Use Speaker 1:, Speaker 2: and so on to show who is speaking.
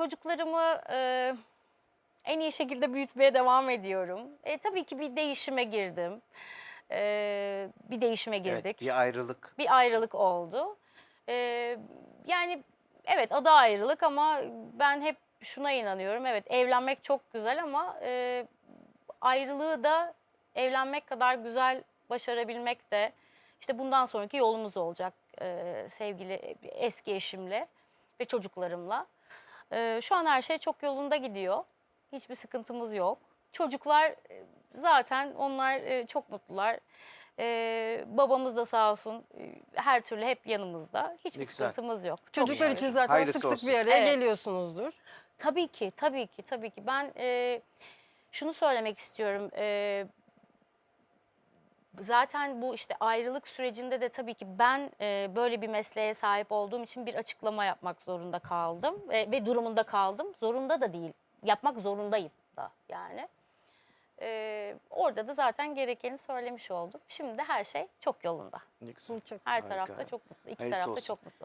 Speaker 1: çocuklarımı e, en iyi şekilde büyütmeye devam ediyorum. E, tabii ki bir değişime girdim. E, bir değişime girdik.
Speaker 2: Evet, bir ayrılık.
Speaker 1: bir ayrılık oldu. Ee, yani evet adı ayrılık ama ben hep şuna inanıyorum. Evet evlenmek çok güzel ama e, ayrılığı da evlenmek kadar güzel başarabilmek de işte bundan sonraki yolumuz olacak e, sevgili eski eşimle ve çocuklarımla. E, şu an her şey çok yolunda gidiyor. Hiçbir sıkıntımız yok. Çocuklar e, zaten onlar e, çok mutlular. E, babamız da sağ olsun e, her türlü hep yanımızda. Hiçbir
Speaker 2: güzel.
Speaker 1: sıkıntımız yok. Çok
Speaker 3: Çocuklar
Speaker 1: şükür.
Speaker 3: için zaten
Speaker 2: Hayırlısı
Speaker 3: sık sık
Speaker 2: olsun.
Speaker 3: bir araya
Speaker 1: Evet.
Speaker 3: geliyorsunuzdur.
Speaker 1: Tabii ki, tabii ki, tabii ki. Ben e, şunu söylemek istiyorum. E, zaten bu işte ayrılık sürecinde de tabii ki ben e, böyle bir mesleğe sahip olduğum için bir açıklama yapmak zorunda kaldım ve, ve durumunda kaldım. Zorunda da değil, yapmak zorundayım da yani. E, orada da zaten gerekeni söylemiş oldum. Şimdi de her şey çok yolunda.
Speaker 2: Ne güzel.
Speaker 3: Çok
Speaker 1: Her
Speaker 2: Harika.
Speaker 1: tarafta çok mutlu, iki
Speaker 2: Hayırlısı
Speaker 1: tarafta
Speaker 2: olsun.
Speaker 1: çok mutlu.